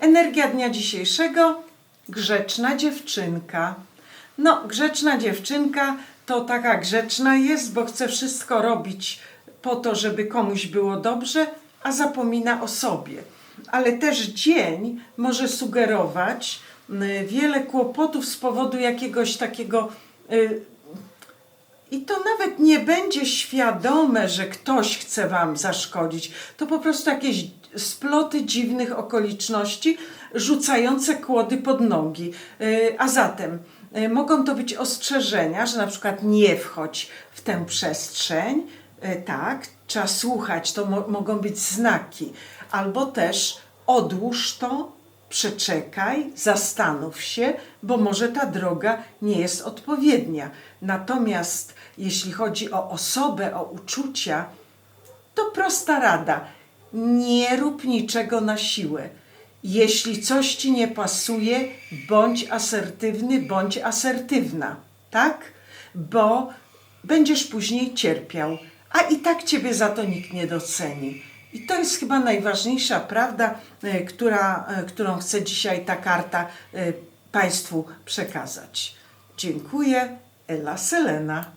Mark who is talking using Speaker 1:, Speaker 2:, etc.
Speaker 1: Energia dnia dzisiejszego grzeczna dziewczynka. No, grzeczna dziewczynka to taka grzeczna jest, bo chce wszystko robić po to, żeby komuś było dobrze, a zapomina o sobie. Ale też dzień może sugerować y, wiele kłopotów z powodu jakiegoś takiego y, i to nawet nie będzie świadome, że ktoś chce wam zaszkodzić. To po prostu jakieś sploty dziwnych okoliczności rzucające kłody pod nogi. Yy, A zatem yy, mogą to być ostrzeżenia, że na przykład nie wchodź w tę przestrzeń. Yy, Tak, trzeba słuchać, to mo- mogą być znaki. Albo też odłóż to, przeczekaj, zastanów się, bo może ta droga nie jest odpowiednia. Natomiast jeśli chodzi o osobę, o uczucia, to prosta rada. Nie rób niczego na siłę. Jeśli coś ci nie pasuje, bądź asertywny, bądź asertywna, tak? Bo będziesz później cierpiał, a i tak ciebie za to nikt nie doceni. I to jest chyba najważniejsza prawda, e, która, e, którą chce dzisiaj ta karta e, Państwu przekazać. Dziękuję. Ela Selena.